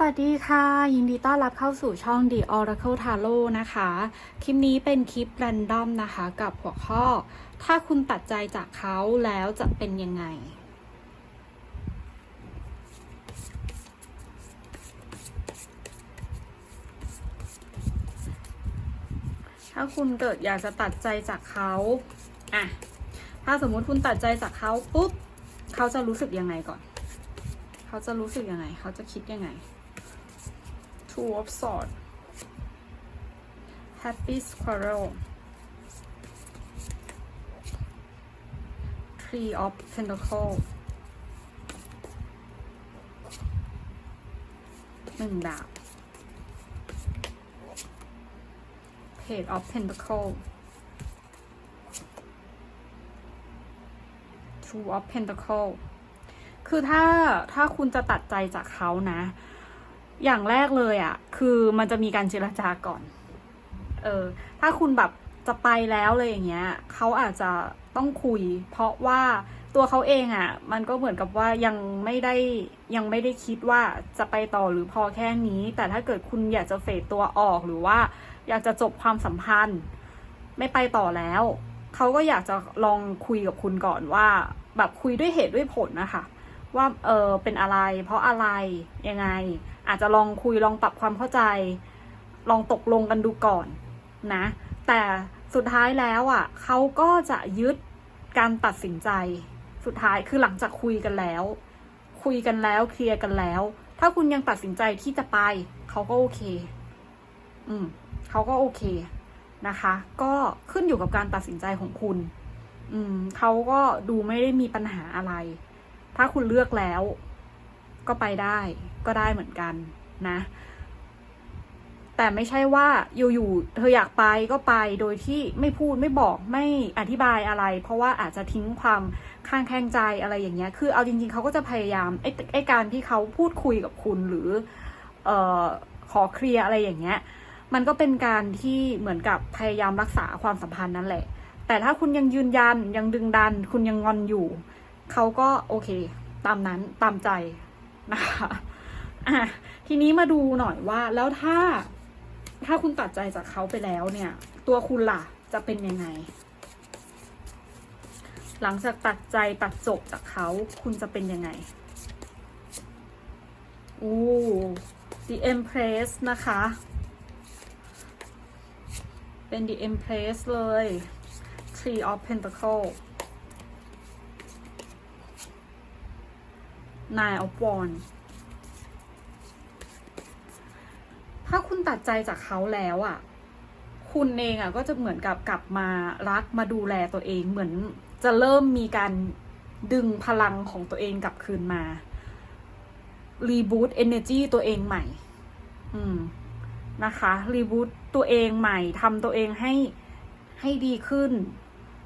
สวัสดีค่ะ ยินดีต้อนรับเข้าสู่ช่อง The Oracle Tarot นะคะ คลิปนี้เป็นคลิป r รนดอมนะคะ กับหัวข้อ ถ้าคุณตัดใจจากเขาแล้วจะเป็นยังไง ถ้าคุณเกิดอยากจะตัดใจจากเขาอะถ้าสมมติคุณตัดใจจากเขาปุ๊บเขาจะรู้สึกยังไงก่อน เขาจะรู้สึกยังไง เขาจะคิดยังไง Two of Swords Happy Squirrel Three of Pentacle หนึ่งดาบ Page of Pentacle Two of Pentacle คือถ้าถ้าคุณจะตัดใจจากเขานะ อย่างแรกเลยอะ่ะ คือมันจะมีการเจรจาก่อน เออ ถ้าคุณแบบจะไปแล้วเลยอย่างเงี้ยเขาอาจจะต้องคุย เพราะว่าตัวเขาเองอะ่ะ มันก็เหมือนกับว่ายังไม่ได้ยังไม่ได้คิดว่าจะไปต่อหรือพอแค่นี้ แต่ถ้าเกิดคุณอยากจะเฟดตัวออกหรือว่า อยากจะจบความสัมพันธ์ ไม่ไปต่อแล้วเขาก็อยากจะลองคุยกับคุณก่อนว่า แบบคุยด้วยเหตุด้วยผลนะคะ ว่าเออเป็นอะไร เพราะอะไรยังไง อาจจะลองคุยลองปรับความเข้าใจ ลองตกลงกันดูก่อนนะ แต่สุดท้ายแล้วอะเขาก็จะยึดการตัดสินใจ สุดท้ายคือหลังจากคุยกันแล้ว คุยกันแล้วเคลียร์กันแล้ว ถ้าคุณยังตัดสินใจที่จะไปเขาก็โอเค อืมเขาก็โอเคนะคะ ก็ขึ้นอยู่กับการตัดสินใจของคุณ อืมเขาก็ดูไม่ได้มีปัญหาอะไร ถ้าคุณเลือกแล้ว ก็ไปได้ก็ได้เหมือนกันนะ แต่ไม่ใช่ว่าอยู่ๆเธออยากไปก็ไปโดยที่ไม่พูดไม่บอกไม่อธิบายอะไร เพราะว่าอาจจะทิ้งความข้างแข้งใจอะไรอย่างเงี้ย คือเอาจริง ๆเขาก็จะพยายามไอ้ไอ้การที่เขาพูดคุยกับคุณหรือเอ่อขอเคลียร์อะไรอย่างเงี้ย มันก็เป็นการที่เหมือนกับพยายามรักษาความสัมพันธ์นั่นแหละ แต่ถ้าคุณยังยืนยันยังดึงดัน คุณยังงอนอยู่ เขาก็โอเค ตามนั้นตามใจนะคะอะทีนี้มาดูหน่อยว่าแล้วถ้าถ้าคุณตัดใจจากเขาไปแล้วเนี่ย ตัวคุณล่ะจะเป็นยังไง หลังจากตัดใจตัดจบจากเขาคุณจะเป็นยังไงอู้ The Empress นะคะ เป็น The Empress เลย Three of Pentacle Nine of Wands ถ้าคุณตัดใจจากเขาแล้วอะ่ะ คุณเองอะ่ะก็จะเหมือนกับกลับมารักมาดูแลตัวเองเหมือนจะเริ่มมีการดึงพลังของตัวเองกลับคืนมา รีบูตเอเนจีตัวเองใหม่ อืม นะคะ รีบูตตัวเองใหม่ทำตัวเองให้ให้ดีขึ้น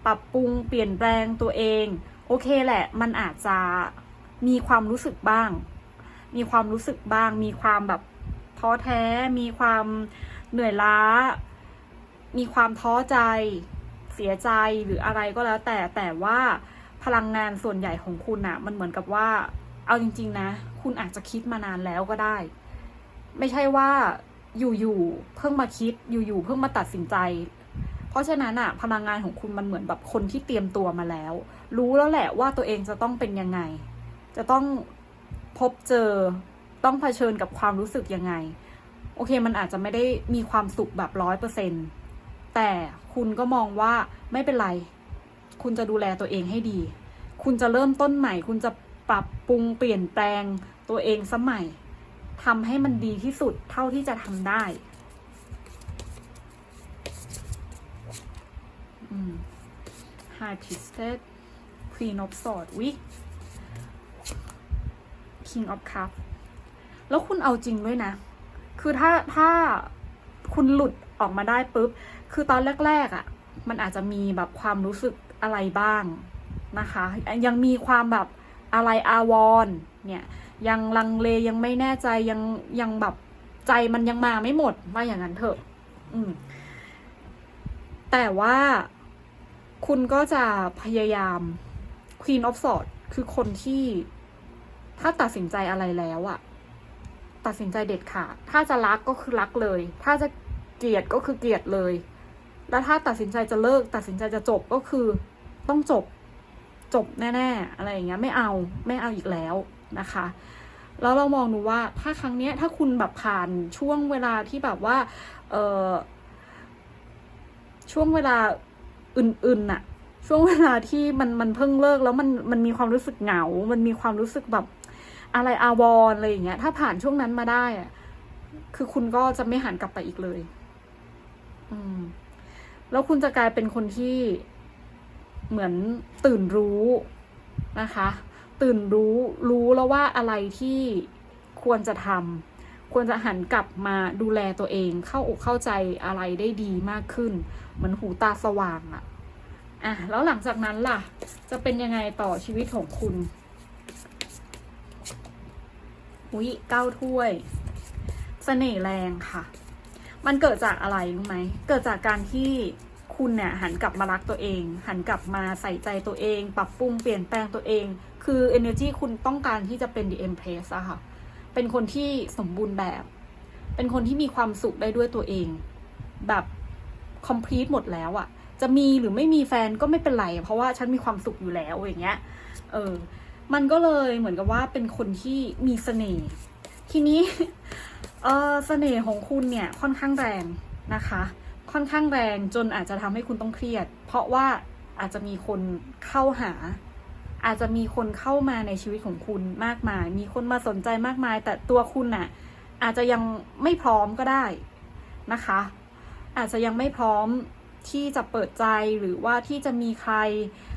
ปรับปรุงเปลี่ยนแปลงตัวเอง โอเคแหละ มันอาจจะ มีความรู้สึกบ้าง มีความรู้สึกบ้าง มีความแบบท้อแท้ มีความเหนื่อยล้า มีความท้อใจ เสียใจหรืออะไรก็แล้ว แต่แต่ว่าพลังงานส่วนใหญ่ของคุณอะมันเหมือนกับว่า เอาจริง ๆ นะ คุณอาจจะคิดมานานแล้วก็ได้ ไม่ใช่ว่าอยู่ๆเพิ่งมาคิดอยู่ๆเพิ่งมาตัดสินใจ เพราะฉะนั้นอะพลังงานของคุณมันเหมือนแบบคนที่เตรียมตัวมาแล้ว รู้แล้วแหละว่าตัวเองจะต้องเป็นยังไง จะต้องพบเจอต้องเผชิญกับความรู้สึกยังไง โอเคมันอาจจะไม่ได้มีความสุขแบบร้อยเปอร์เซ็นแต่คุณก็มองว่าไม่เป็นไร คุณจะดูแลตัวเองให้ดี คุณจะเริ่มต้นใหม่ คุณจะปรับปรุงเปลี่ยนแปลงตัวเองสมัยทำให้มันดีที่สุดเท่าที่จะทำได้อืม High Priestess Queen of Swords วิ King of Cup แล้วคุณเอาจริงด้วยนะ คือถ้าถ้าคุณหลุดออกมาได้ปุ๊บ คือตอนแรกๆอะ่ะ มันอาจจะมีแบบความรู้สึกอะไรบ้างนะคะ ยังมีความแบบอะไรอาวรณ์เนี่ย ยังลังเลยังไม่แน่ใจยังยังแบบใจมันยังมาไม่หมดว่าอย่างนั้นเถอะ อืม แต่ว่าคุณก็จะพยายาม Queen of Swords คือคนที่ ถ้าตัดสินใจอะไรแล้วอะตัดสินใจเด็ดขาด ถ้าจะรักก็คือรักเลย ถ้าจะเกลียดก็คือเกลียดเลย แล้วถ้าตัดสินใจจะเลิก ตัดสินใจจะจบก็คือ ต้องจบ จบแน่ ๆ อะไรอย่างเงี้ย ไม่เอา ไม่เอาอีกแล้วนะคะ แล้วเรามองดูว่า ถ้าครั้งเนี้ย ถ้าคุณแบบผ่านช่วงเวลาที่แบบว่า เออช่วงเวลาอื่นๆน่ะ ช่วงเวลาที่มันมันเพิ่งเลิกแล้วมันมันมีความรู้สึกเหงา มันมีความรู้สึกแบบ อะไรอาวรณ์อะไรอย่างเงี้ย ถ้าผ่านช่วงนั้นมาได้อะคือคุณก็จะไม่หันกลับไปอีกเลย อืม แล้วคุณจะกลายเป็นคนที่เหมือนตื่นรู้นะคะ ตื่นรู้รู้แล้วว่าอะไรที่ควรจะทำควรจะหันกลับมาดูแลตัวเอง เข้าอกเข้าใจอะไรได้ดีมากขึ้น เหมือนหูตาสว่างอะอะ แล้วหลังจากนั้นล่ะ จะเป็นยังไงต่อชีวิตของคุณ อุ้ยเก้าถ้วยเสน่ห์แรงค่ะ มันเกิดจากอะไรรู้ไหม เกิดจากการที่คุณเนี่ยหันกลับมารักตัวเอง หันกลับมาใส่ใจตัวเอง ปรับปรุงเปลี่ยนแปลงตัวเอง คือ energy คุณต้องการที่จะเป็น the empress อะค่ะ เป็นคนที่สมบูรณ์แบบ เป็นคนที่มีความสุขได้ด้วยตัวเอง แบบ complete หมดแล้วอะจะมีหรือไม่มีแฟนก็ไม่เป็นไร เพราะว่าฉันมีความสุขอยู่แล้วอย่างเงี้ย เออ มันก็เลยเหมือนกับว่าเป็นคนที่มีเสน่ห์ทีนี้เออเสน่ห์ของคุณเนี่ยค่อนข้างแรงนะคะ ค่อนข้างแรงจนอาจจะทำให้คุณต้องเครียด เพราะว่าอาจจะมีคนเข้าหา อาจจะมีคนเข้ามาในชีวิตของคุณมากมาย มีคนมาสนใจมากมาย แต่ตัวคุณน่ะอาจจะยังไม่พร้อมก็ได้นะคะ อาจจะยังไม่พร้อมที่จะเปิดใจหรือว่าที่จะมีใคร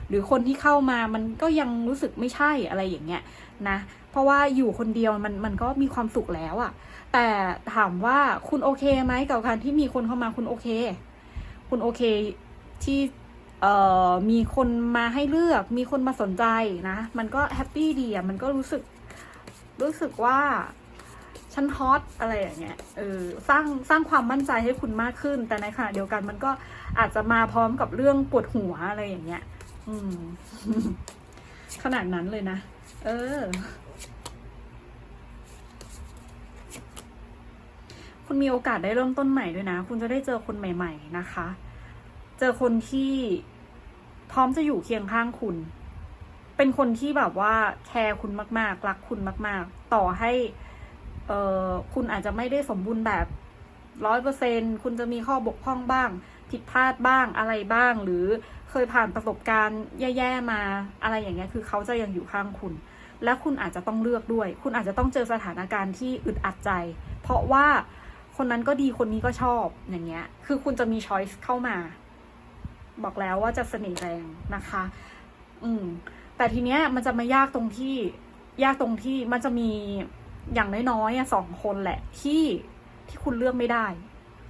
หรือคนที่เข้ามามันก็ยังรู้สึกไม่ใช่อะไรอย่างเงี้ยนะเพราะว่าอยู่คนเดียวมันมันก็มีความสุขแล้วอะแต่ถามว่าคุณโอเคไหมกับการที่มีคนเข้ามาคุณโอเค คุณโอเคที่เอ่อมีคนมาให้เลือก มีคนมาสนใจนะ มันก็แฮปปี้ดีอะมันก็รู้สึก รู้สึกว่าฉันฮอตอะไรอย่างเงี้ย เออ สร้าง สร้างความมั่นใจให้คุณมากขึ้น แต่ในขณะเดียวกันมันก็อาจจะมาพร้อมกับเรื่องปวดหัวอะไรอย่างเงี้ย อืม ขนาดนั้นเลยนะ เออ คุณมีโอกาสได้เริ่มต้นใหม่ด้วยนะ คุณจะได้เจอคนใหม่ ๆ นะคะ เจอคนที่พร้อมจะอยู่เคียงข้างคุณ เป็นคนที่แบบว่าแคร์คุณมาก ๆ รักคุณมาก ๆ ต่อให้ เออคุณอาจจะไม่ได้สมบูรณ์แบบร้อยเปอร์เซ็นคุณจะมีข้อบกพร่องบ้าง ผิดพลาดบ้างอะไรบ้างหรือ เคยผ่านประสบการณ์แย่ๆมาอะไรอย่างเงี้ยคือเขาจะยังอยู่ข้างคุณ และคุณอาจจะต้องเลือกด้วย คุณอาจจะต้องเจอสถานการณ์ที่อึดอัดใจ เพราะว่าคนนั้นก็ดีคนนี้ก็ชอบอย่างเงี้ย คือคุณจะมีช้อยส์เข้ามา บอกแล้วว่าจะเสน่ห์แรงนะคะ อืม แต่ทีเนี้ยมันจะมายากตรงที่ ยากตรงที่มันจะมีอย่างน้อยๆสองคนแหละ ที่ที่คุณเลือกไม่ได้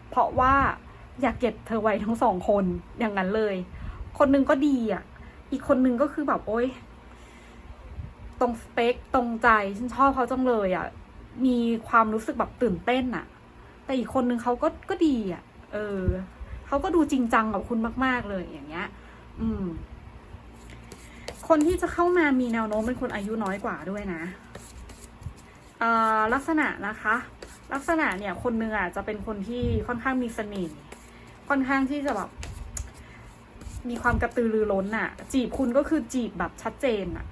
เพราะว่าอยากเก็บเธอไว้ทั้งสองคนอย่างนั้นเลย คนหนึงก็ดีอะ อีกคนหนึงก็คือแบบโอ๊ย ตรงสเปคตรงใจฉันชอบเขาจังเลยอะ มีความรู้สึกแบบตื่นเต้นอะ แต่อีกคนนึงเขาก็ก็ดีอะ เออเขาก็ดูจริงจังกับคุณมาก ๆ เลยอย่างเงี้ย อืม คนที่จะเข้ามามีแนวโน้มเป็นคนอายุน้อยกว่าด้วยนะเอ่อลักษณะนะคะ ลักษณะเนี่ยคนหนึ่งอะจะเป็นคนที่ค่อนข้างมีเสน่ห์ค่อนข้างที่จะแบบ มีความกระตือรือร้นอะจีบคุณก็คือจีบแบบชัดเจนอะ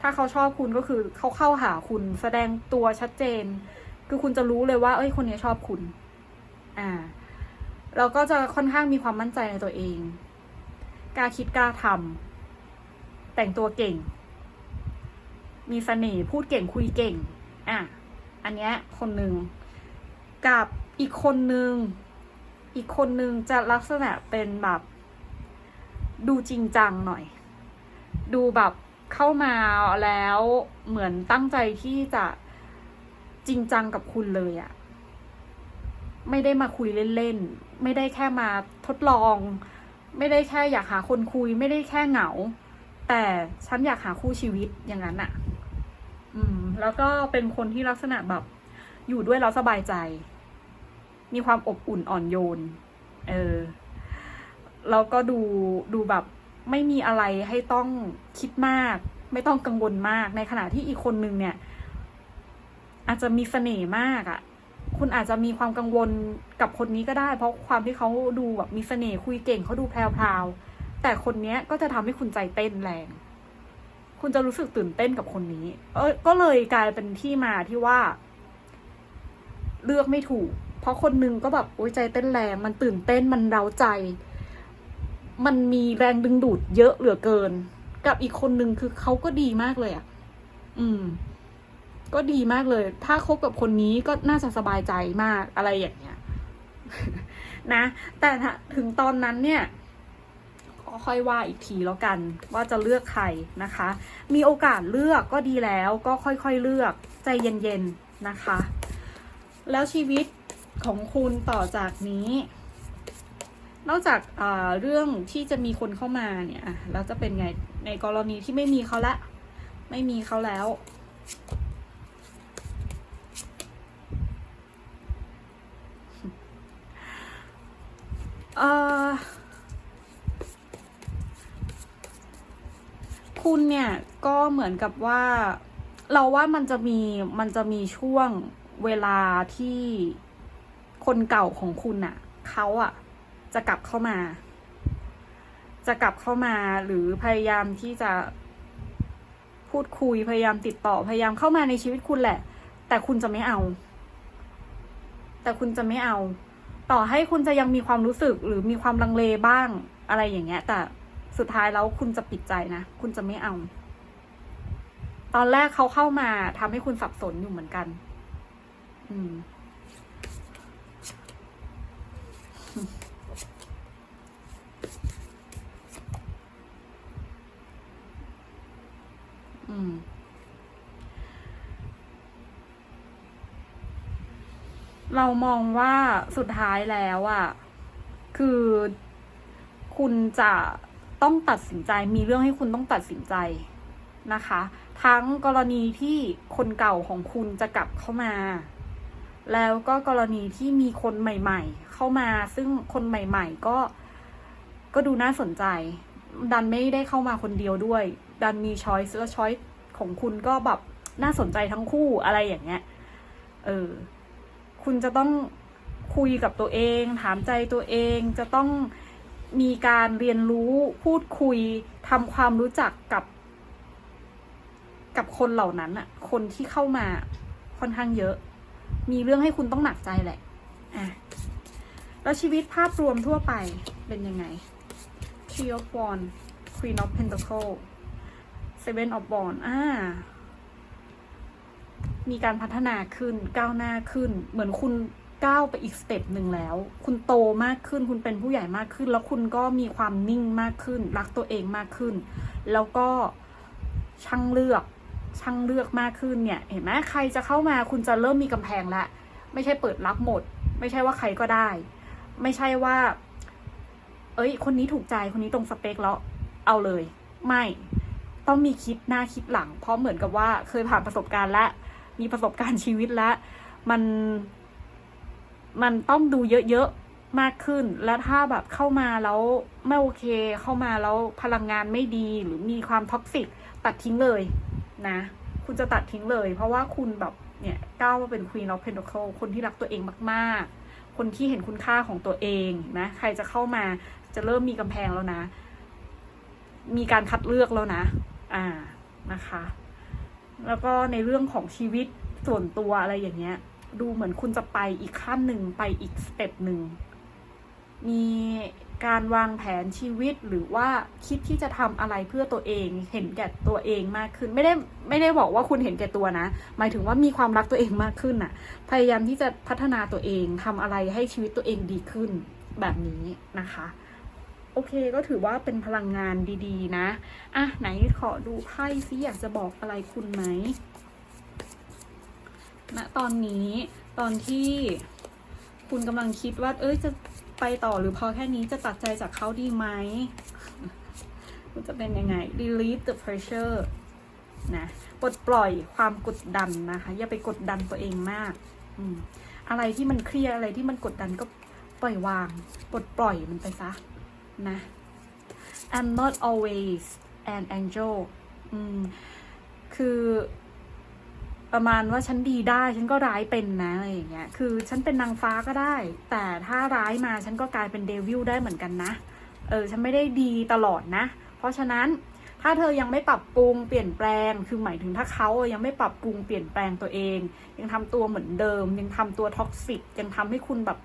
ถ้าเขาชอบคุณก็คือเขาเข้าหาคุณแสดงตัวชัดเจน คือคุณจะรู้เลยว่า เอ้ยคนนี้ชอบคุณ อ่าแล้วก็จะค่อนข้างมีความมั่นใจในตัวเองกล้าคิดกล้าทำแต่งตัวเก่ง มีเสน่ห์พูดเก่งคุยเก่ง อะ อันเนี้ยคนหนึ่งกับอีกคนหนึ่งอีกคนหนึ่งจะลักษณะเป็นแบบ ดูจริงจังหน่อย ดูแบบเข้ามาแล้วเหมือนตั้งใจที่จะจริงจังกับคุณเลยอะไม่ได้มาคุยเล่นๆ ไม่ได้แค่มาทดลอง ไม่ได้แค่อยากหาคนคุย ไม่ได้แค่เหงา แต่ฉันอยากหาคู่ชีวิตอย่างนั้นอะอืม แล้วก็เป็นคนที่ลักษณะแบบ อยู่ด้วยแล้วสบายใจ มีความอบอุ่นอ่อนโยน เออ แล้วก็ดูดูแบบไม่มีอะไรให้ต้องคิดมาก ไม่ต้องกังวลมากในขณะที่อีกคนนึงเนี่ย อาจจะมีเสน่ห์มากอะ่ะ คุณอาจจะมีความกังวลกับคนนี้ก็ได้ เพราะความที่เขาดูแบบมีเสน่ห์คุยเก่งเขาดูแพรวๆแต่คนเนี้ยก็จะทำให้คุณใจเต้นแรง คุณจะรู้สึกตื่นเต้นกับคนนี้ เออก็เลยกลายเป็นที่มาที่ว่า เลือกไม่ถูก เพราะคนนึงก็แบบโอ้ยใจเต้นแรง มันตื่นเต้นมันเร้าใจ มันมีแรงดึงดูดเยอะเหลือเกิน กับอีกคนนึงคือเขาก็ดีมากเลยอะ อืม ก็ดีมากเลย ถ้าคบกับคนนี้ก็น่าจะสบายใจมากอะไรอย่างเงี้ย นะ แต่ถึงตอนนั้นเนี่ยก็ค่อยว่าอีกทีแล้วกัน ว่าจะเลือกใครนะคะ มีโอกาสเลือกก็ดีแล้วก็ค่อยๆเลือกใจเย็นๆนะคะ แล้วชีวิตของคุณต่อจากนี้ นอกจากเรื่องที่จะมีคนเข้ามาเนี่ยอะแล้วจะเป็นไงในกรณีที่ไม่มีเขาละ ไม่มีเขาแล้วเออคุณเนี่ยก็เหมือนกับว่า เราว่ามันจะมีมันจะมีช่วงเวลาที่คนเก่าของคุณน่ะเขาอะ จะกลับเข้ามา จะกลับเข้ามาหรือพยายามที่จะพูดคุยพยายามติดต่อพยายามเข้ามาในชีวิตคุณแหละ แต่คุณจะไม่เอา แต่คุณจะไม่เอา ต่อให้คุณจะยังมีความรู้สึกหรือมีความลังเลบ้างอะไรอย่างเงี้ย แต่สุดท้ายแล้วคุณจะปิดใจนะ คุณจะไม่เอา ตอนแรกเขาเข้ามาทำให้คุณสับสนอยู่เหมือนกัน อืม ม เรามองว่าสุดท้ายแล้วอะคือคุณจะต้องตัดสินใจมีเรื่องให้คุณต้องตัดสินใจนะคะ ทั้งกรณีที่คนเก่าของคุณจะกลับเข้ามา แล้วก็กรณีที่มีคนใหม่ ๆ เข้ามา ซึ่งคนใหม่ ๆ ก็ก็ดูน่าสนใจ ดันไม่ได้เข้ามาคนเดียวด้วย ดันมีช้อยส์และช้อยส์ของคุณก็แบบน่าสนใจทั้งคู่อะไรอย่างเงี้ย เออ คุณจะต้องคุยกับตัวเอง ถามใจตัวเอง จะต้องมีการเรียนรู้พูดคุยทำความรู้จักกับ กับคนเหล่านั้นอะคนที่เข้ามาค่อนข้างเยอะ มีเรื่องให้คุณต้องหนักใจแหละอะแล้วชีวิตภาพรวมทั่วไปเป็นยังไง Three of Wands Queen of Pentacle Seven of Wands อ่า มีการพัฒนาขึ้นก้าวหน้าขึ้น เหมือนคุณก้าวไปอีกสเต็ปหนึ่งแล้ว คุณโตมากขึ้น คุณเป็นผู้ใหญ่มากขึ้น แล้วคุณก็มีความนิ่งมากขึ้น รักตัวเองมากขึ้น แล้วก็ช่างเลือกช่างเลือกมากขึ้นเนี่ย เห็นไหมใครจะเข้ามาคุณจะเริ่มมีกำแพงแล้วไม่ใช่เปิดรับหมด ไม่ใช่ว่าใครก็ได้ ไม่ใช่ว่า เอ้ย คนนี้ถูกใจคนนี้ตรงสเปคแล้วเอาเลย ไม่ต้องมีคิดหน้าคิดหลัง เพราะเหมือนกับว่าเคยผ่านประสบการณ์และมีประสบการณ์ชีวิตแล้วมันมันต้องดูเยอะๆมากขึ้น แล้วถ้าแบบเข้ามาแล้วไม่โอเค เข้ามาแล้วพลังงานไม่ดีหรือมีความท็อกซิกตัดทิ้งเลยนะ คุณจะตัดทิ้งเลย เพราะว่าคุณแบบเนี่ยก้าวมาเป็น Queen of Pentacles คนที่รักตัวเองมาก ๆ คนที่เห็นคุณค่าของตัวเองนะ ใครจะเข้ามา จะเริ่มมีกำแพงแล้วนะ มีการคัดเลือกแล้วนะ อ่านะคะ แล้วก็ในเรื่องของชีวิตส่วนตัวอะไรอย่างเงี้ย ดูเหมือนคุณจะไปอีกขั้นหนึ่งไปอีกสเต็ปหนึ่งมีการวางแผนชีวิตหรือว่าคิดที่จะทำอะไรเพื่อตัวเองเห็นแก่ตัวเองมากขึ้น ไม่ได้ไม่ได้บอกว่าคุณเห็นแก่ตัวนะ หมายถึงว่ามีความรักตัวเองมากขึ้นน่ะ พยายามที่จะพัฒนาตัวเองทำอะไรให้ชีวิตตัวเองดีขึ้นแบบนี้นะคะ เคก็ถือว่าเป็นพลังงานดีๆ นะ อะ ไหนขอดูไพ่ซิอยากจะบอกอะไรคุณไหมณนะตอนนี้ตอนที่คุณกำลังคิดว่า เอ้ยจะไปต่อหรือพอแค่นี้จะตัดใจจากเขาดีไหมคุณจะเป็นยังไง release the pressure นะปลดปล่อยความกดดันนะคะ อย่าไปกดดันตัวเองมากอืมอะไรที่มันเครียดอะไรที่มันกดดันก็ปล่อยวาง ปลดปล่อยมันไปซะ นะ I'm not always an angel อืม คือประมาณว่าฉันดีได้ฉันก็ร้ายเป็นนะอะไรอย่างเงี้ย คือฉันเป็นนางฟ้าก็ได้ แต่ถ้าร้ายมาฉันก็กลายเป็นเดวิลได้เหมือนกันนะ เออ ฉันไม่ได้ดีตลอดนะ เพราะฉะนั้นถ้าเธอยังไม่ปรับปรุงเปลี่ยนแปลง คือหมายถึงถ้าเขายังไม่ปรับปรุงเปลี่ยนแปลงตัวเอง ยังทำตัวเหมือนเดิม ยังทำตัวท็อกซิกยังทำให้คุณแบบ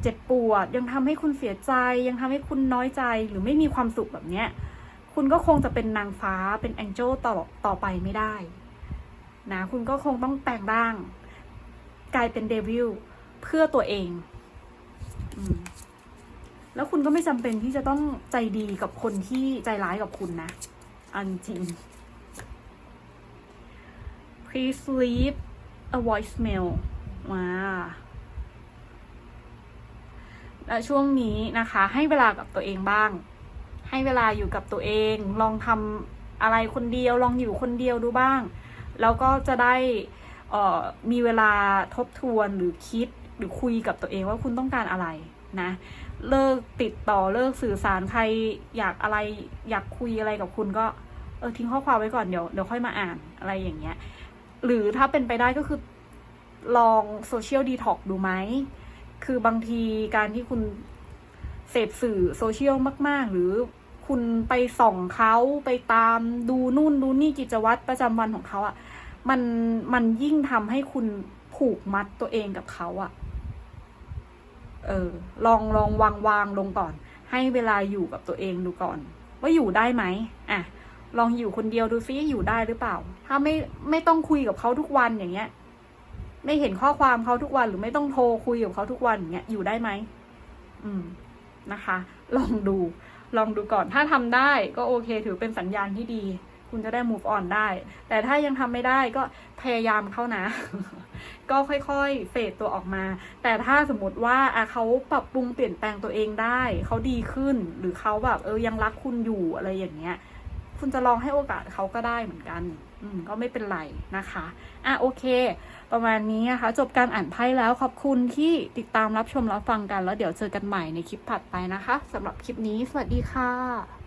เจ็บปวด ยังทำให้คุณเสียใจ ยังทำให้คุณน้อยใจหรือไม่มีความสุขแบบเนี้ย คุณก็คงจะเป็นนางฟ้าเป็นแองเจิลต่อต่อไปไม่ได้นะคุณก็คงต้องแปลงร่าง กลายเป็นเดวิลเพื่อตัวเองอแล้วคุณก็ไม่จำเป็นที่จะต้องใจดีกับคนที่ใจร้ายกับคุณนะ อันจริง please leave a voicemail มา และช่วงนี้นะคะ ให้เวลากับตัวเองบ้าง ให้เวลาอยู่กับตัวเอง ลองทำอะไรคนเดียว ลองอยู่คนเดียวดูบ้าง แล้วก็จะได้เอ่อมีเวลาทบทวนหรือคิดหรือคุยกับตัวเองว่าคุณต้องการอะไรนะ เลิกติดต่อเลิกสื่อสารใครอยากอะไรอยากคุยอะไรกับคุณก็เออทิ้งข้อความไว้ก่อนเดี๋ยวเดี๋ยวค่อยมาอ่านอะไรอย่างเงี้ย หรือถ้าเป็นไปได้ก็คือลองโซเชียลดีท็อกดูไหม คือบางทีการที่คุณเสพสื่อโซเชียลมาก ๆ หรือคุณไปส่องเขาไปตามดูนู่นดูนี่กิจวัตรประจำวันของเขาอะ่ะ มันมันยิ่งทำให้คุณผูกมัดตัวเองกับเขาอะ่ะ เออ ลองลองวางวางลงก่อน ให้เวลาอยู่กับตัวเองดูก่อน ว่าอยู่ได้ไหมอะ ลองอยู่คนเดียวดูซิอยู่ได้หรือเปล่า ถ้าไม่ไม่ต้องคุยกับเขาทุกวันอย่างเงี้ย ไม่เห็นข้อความเขาทุกวันหรือไม่ต้องโทรคุยกับเขาทุกวันอย่างเงี้ยอยู่ได้ไหมอืมนะคะ ลองดู ลองดูก่อนถ้าทำได้ก็โอเค ถือเป็นสัญญาณที่ดี คุณจะได้ move on ได้ แต่ถ้ายังทำไม่ได้ก็พยายามเข้านะ ก็ค่อยๆเฟดตัวออกมา แต่ถ้าสมมติว่าอะเขาปรับปรุงเปลี่ยนแปลงตัวเองได้ เขาดีขึ้น หรือเขาแบบเออยังรักคุณอยู่อะไรอย่างเงี้ยคุณจะลองให้โอกาสเขาก็ได้เหมือนกัน อืม ก็ไม่เป็นไรนะคะ อะโอเค ประมาณนี้นะคะจบการอ่านไพ่แล้วขอบคุณที่ติดตามรับชมรับฟังกัน แล้วเดี๋ยวเจอกันใหม่ในคลิปถัดไปนะคะสำหรับคลิปนี้ สวัสดีค่ะ